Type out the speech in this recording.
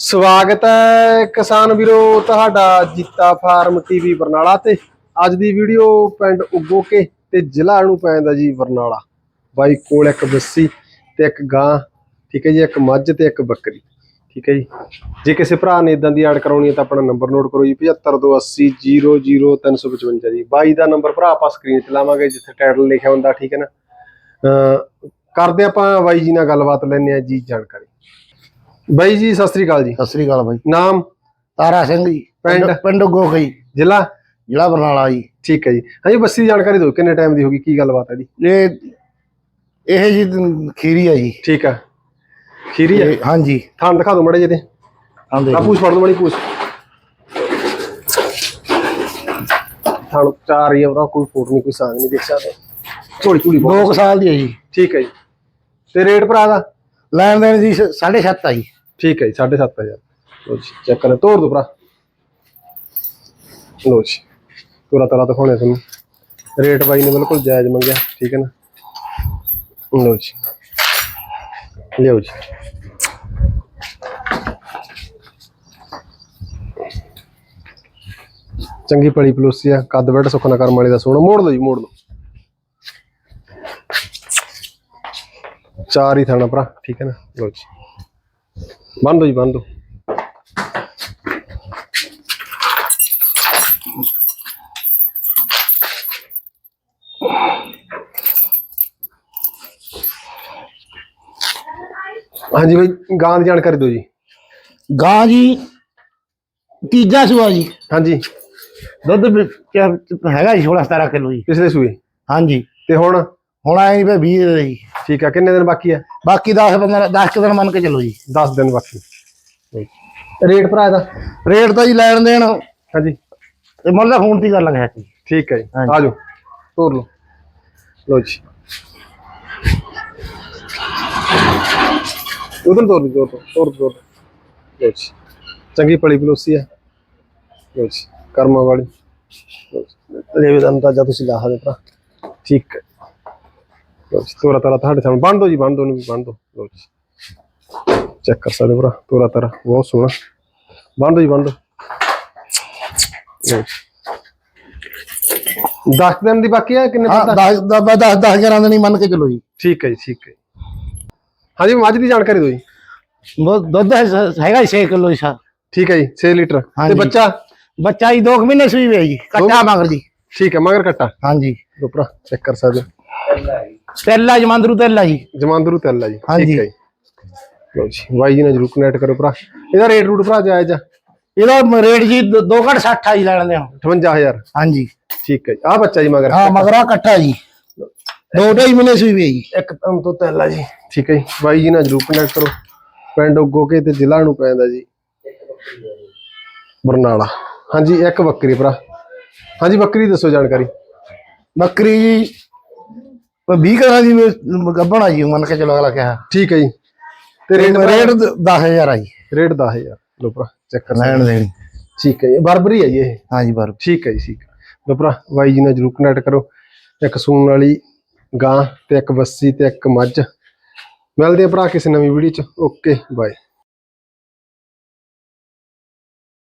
ਸਵਾਗਤ ਹੈ ਕਿਸਾਨ ਵੀਰੋ, ਤੁਹਾਡਾ ਜੀਤਾ ਫਾਰਮ ਟੀਵੀ ਬਰਨਾਲਾ ਤੇ। ਅੱਜ ਦੀ ਵੀਡੀਓ ਪਿੰਡ ਉਗੋਕੇ ਤੇ ਜ਼ਿਲ੍ਹਾ ਨੂੰ ਪੈਂਦਾ ਜੀ ਬਰਨਾਲਾ। ਬਾਈ ਕੋਲ ਇੱਕ ਬੱਸੀ ਤੇ ਇੱਕ ਗਾਂ, ਠੀਕ ਹੈ ਜੀ, ਇੱਕ ਮੱਝ ਤੇ ਇੱਕ ਬੱਕਰੀ, ਠੀਕ ਹੈ ਜੀ। ਜੇ ਕਿਸੇ ਭਰਾ ਨੇ ਇਦਾਂ ਦੀ ਐਡ ਕਰਾਉਣੀ ਹੈ ਤਾਂ ਆਪਣਾ ਨੰਬਰ ਨੋਟ ਕਰੋ ਜੀ 7528000355 ਜੀ। ਬਾਈ ਦਾ ਨੰਬਰ ਭਰਾ ਆਪਾਂ ਸਕਰੀਨ ਤੇ ਲਾਵਾਂਗੇ ਜਿੱਥੇ ਟਾਈਟਲ ਲਿਖਿਆ ਹੁੰਦਾ, ਠੀਕ ਹੈ ਨਾ। ਅਹ ਕਰਦੇ ਆਪਾਂ ਬਾਈ ਜੀ ਨਾਲ ਗੱਲਬਾਤ ਲੈਣੇ ਆ ਜੀ, ਜਾਣਕਾਰੀ। ਬਾਈ ਜੀ ਸਤਿ ਸ੍ਰੀ ਅਕਾਲ ਜੀ। ਸਤਿ ਸ੍ਰੀ ਅਕਾਲ ਬਾਈ। ਨਾਮ? ਤਾਰਾ ਸਿੰਘ ਜੀ ਪਿੰਡ? ਪਿੰਡ ਗੋਖਈ। ਜ਼ਿਲ੍ਹਾ? ਜ਼ਿਲ੍ਹਾ ਬਰਨਾਲਾ ਜੀ। ਠੀਕ ਹੈ ਜੀ। ਹਾਂਜੀ ਬੱਸੀ ਦੀ ਜਾਣਕਾਰੀ ਦਿਓ ਕਿੰਨੇ ਟਾਈਮ ਦੀ ਹੋਗੀ ਕੀ ਗੱਲਬਾਤ ਹੈ ਜੀ? ਇਹ ਇਹ ਜੀ ਖੀਰੀ ਆ ਜੀ। ਠੀਕ ਹੈ। ਖੀਰੀ ਹੈ ਹਾਂਜੀ। ਥਾਂ ਦਿਖਾ ਦਿਓ ਮੜੇ ਜਿਹਦੇ ਹਾਂ ਦੇਖ ਆ ਪੂਛ ਫੜ ਦੋ ਮੜੀ ਪੂਛ। ਥਾਂ ਚਾਰ ਹੀ ਆ ਕੋਈ ਫੋਟ ਨਹੀਂ ਕੋਈ ਸਾਂਗ ਨਹੀਂ ਦੇਖ ਸਕਦੇ। ਦੋ ਬਹੁਤ ਕੁ ਸਾਲ ਦੀ ਹੈ ਜੀ। ਠੀਕ ਹੈ ਜੀ। ਤੇ ਰੇਟ ਭਰਾ ਦਾ? ਲੈਣ ਦੇਣ ਦੀ 7.5 ਆ ਜੀ। ਠੀਕ ਹੈ ਜੀ 7500 ਲੋ ਜੀ ਚੈੱਕ ਕਰ ਤੋੜ ਦੋ ਭਰਾ। ਲੋ ਜੀ ਪੂਰਾ ਤਲਾ ਦਿਖਾਉਣੇ ਤੁਹਾਨੂੰ। ਰੇਟ ਬਾਈ ਨੇ ਬਿਲਕੁਲ ਜਾਇਜ਼ ਮੰਗਿਆ, ਠੀਕ ਹੈ ਨਾ? ਲੋ ਜੀ, ਲਿਓ ਜੀ। ਚੰਗੀ ਪਲੀ ਪਲੋਸੀ ਆ, ਕੱਦ ਬੈਠ ਸੁਖਨਾ ਕਰਮ ਵਾਲੇ ਦਾ ਸੋਹਣਾ। ਮੋੜ ਲਓ ਜੀ, ਮੋੜ ਲਓ। ਚਾਰ ਹੀ ਥਾਣਾ ਭਰਾ, ਠੀਕ ਹੈ ਨਾ? ਲੋ ਜੀ। ਬੰਦ ਦੋ ਜੀ ਬੰਦ ਦੋ ਹਾਂਜੀ ਬਾਈ ਗਾਂ ਦੀ ਜਾਣਕਾਰੀ ਦਿਓ ਜੀ। ਗਾਂ ਜੀ ਤੀਜਾ ਸੂਆ ਜੀ। ਹਾਂਜੀ। ਦੁੱਧ ਵੀ ਕਿਆ ਹੈਗਾ ਜੀ 16 17 ਕਿਲੋ ਜੀ। ਪਿਛਲੇ ਸੂਏ। ਹਾਂਜੀ। ਤੇ ਹੁਣ? ਹੁਣ ਆਏ ਨਹੀਂ ਪਏ 20 ਦੇ ਜੀ ਠੀਕ ਆ ਕਿੰਨੇ ਦਿਨ ਬਾਕੀ ਆ? ਬਾਕੀ 10 15 10 ਕੁ ਦਿਨ ਮੰਨ ਕੇ ਚੱਲੋ ਜੀ। 10 ਦਿਨ ਬਾਕੀ। ਰੇਟ ਭਰਾ ਇਹਦਾ? ਰੇਟ ਤਾਂ ਜੀ ਲੈਣ ਦੇਣ। ਹਾਂਜੀ। ਤੇ ਮੁੱਲ ਦਾ ਫੋਨ ਤੇ ਕਰ ਲਾਂਗੇ ਜੀ ਠੀਕ ਹੈ ਜੀ। ਆ ਜਾਓ। ਤੋਰ ਲਓ। ਲੋ ਜੀ। ਉਧਰ ਤੋਰ ਦਿਓ ਤੋਰ ਤੋਰ ਲੋ ਜੀ। ਚੰਗੀ ਪਲੀ ਪਲੋਸੀ ਹੈ ਲੋ ਜੀ ਕਰਮਾਂ ਵਾਲੀ। ਰੇਵੇ ਦਾ ਅੰਦਾਜ਼ਾ ਤੁਸੀਂ ਲਾ ਸਕਦੇ ਭਰਾ। ਠੀਕ ਹੈ ਲੋ ਜੀ ਤੋਰਾ ਤਾਰਾ ਤੁਹਾਡੇ ਸਾਹਮਣੇ ਬੰਦ ਦੋ ਜੀ ਬੰਦ ਦੋ ਨੂੰ ਬੰਦ ਦੋ। ਲੋ ਜੀ। ਚੈੱਕ ਕਰ ਸਕਦੇ ਭਰਾ ਤੋਰਾ ਤਾਰਾ ਬਹੁਤ ਸੋਹਣਾ। ਬੰਦ ਦੋ ਜੀ ਬੰਦ ਦੋ। ਲੋ ਜੀ। 10 ਦਿਨ ਦੀ ਬਾਕੀ ਹੈ ਕਿੰਨੇ ਹਾਂ ਪਤਾ 10 10 10 11 ਦਿਨ ਹੀ ਮੰਨ ਕੇ ਚੱਲੋ ਜੀ। ਠੀਕ ਹੈ ਜੀ ਠੀਕ ਹੈ। ਹਾਂਜੀ ਮੱਝ ਦੀ ਜਾਣਕਾਰੀ ਦਿਓ ਜੀ। ਦੁੱਧ ਹੈਗਾ 6 ਕਿਲੋ ਜੀ ਠੀਕ ਹੈ ਜੀ 6 ਲੀਟਰ। ਤੇ। ਬੱਚਾ? ਬੱਚਾ ਜੀ 2 ਮਹੀਨੇ ਸੂਈ ਜੀ ਕੱਟਾ ਮਗਰ ਜੀ। ਠੀਕ ਹੈ ਮਗਰ ਕੱਟਾ। ਹਾਂਜੀ। ਦੋਪਰਾ ਚੈੱਕ ਕਰ ਸਕਦੇ ਹੋ ਤੇਲਾ ਜਮਾਂਦਰੂ ਤੇਲਾ ਜੀ। ਜਮਾਂਦਰੂ ਤੈਲ ਜੀ ਹਾਂਜੀ। ਠੀਕ ਹੈ ਜੀ। ਲਓ ਜੀ ਬਾਈ ਜੀ ਨਾਲ ਜਰੂਰ ਕਨੈਕਟ ਕਰੋ ਭਰਾ। ਇਹਦਾ ਰੇਟ ਰੂਟ ਭਰਾ ਜਾਇਜ਼ ਆ। ਇਹਦਾ ਰੇਟ ਜੀ 2 ਘੱਟ 60 ਆ ਜੀ ਲੈਣ ਦੇ 58000 ਹਾਂਜੀ। ਠੀਕ ਹੈ ਜੀ। ਆ ਬੱਚਾ ਜੀ ਮਗਰ। ਹਾਂ ਮਗਰਾ ਕੱਟਾ ਜੀ। ਦੋ ਢਾਈ ਮਹੀਨੇ ਸੂਈ ਵੇ ਜੀ। ਇੱਕ ਤਮ ਤੋਂ ਤੈਲ ਜੀ। ਠੀਕ ਹੈ ਜੀ। ਬਾਈ ਜੀ ਨਾਲ ਜਰੂਰ ਕਨੈਕਟ ਕਰੋ। ਪਿੰਡ ਉਗੋਕੇ ਤੇ ਜ਼ਿਲ੍ਹਾ ਨੂੰ ਪੈਂਦਾ ਜੀ। ਬਰਨਾਲਾ। ਹਾਂਜੀ ਇੱਕ ਬੱਕਰੀ ਭਰਾ। ਹਾਂਜੀ ਬੱਕਰੀ ਦੱਸੋ ਜਾਣਕਾਰੀ। ਬੱਕਰੀ ਜੀ 20 ਕਰਾਂ ਦੀ ਗੱਬਣਾ ਜੀ ਮੰਨ ਕੇ ਚਲੋ ਅਗਲਾ ਕਿਹਾ। ਠੀਕ ਹੈ ਜੀ। ਤੇ ਰੇਟ ਰੇਟ 10000 ਆ ਜੀ। ਰੇਟ 10000 ਲੋ ਭਰਾ ਚੈੱਕ ਕਰ ਲੈਣ ਦੇਣ। ਠੀਕ ਹੈ ਜੀ ਬਰਬਰੀ ਹੈ ਜੀ ਇਹ। ਹਾਂਜੀ ਬਰ ਠੀਕ ਹੈ ਜੀ ਠੀਕ ਹੈ। ਲੋ ਭਰਾ ਬਾਈ ਜੀ ਨਾਲ ਜਰੂਰ ਕਨੈਕਟ ਕਰੋ। ਇੱਕ ਸੂਣ ਵਾਲੀ ਗਾਂ ਤੇ ਇੱਕ ਬੱਸੀ ਤੇ ਇੱਕ ਮੱਝ। ਮਿਲਦੇ ਆ ਭਰਾ ਕਿਸੇ ਨਵੀਂ ਵੀਡੀਓ ਚ। Okay bye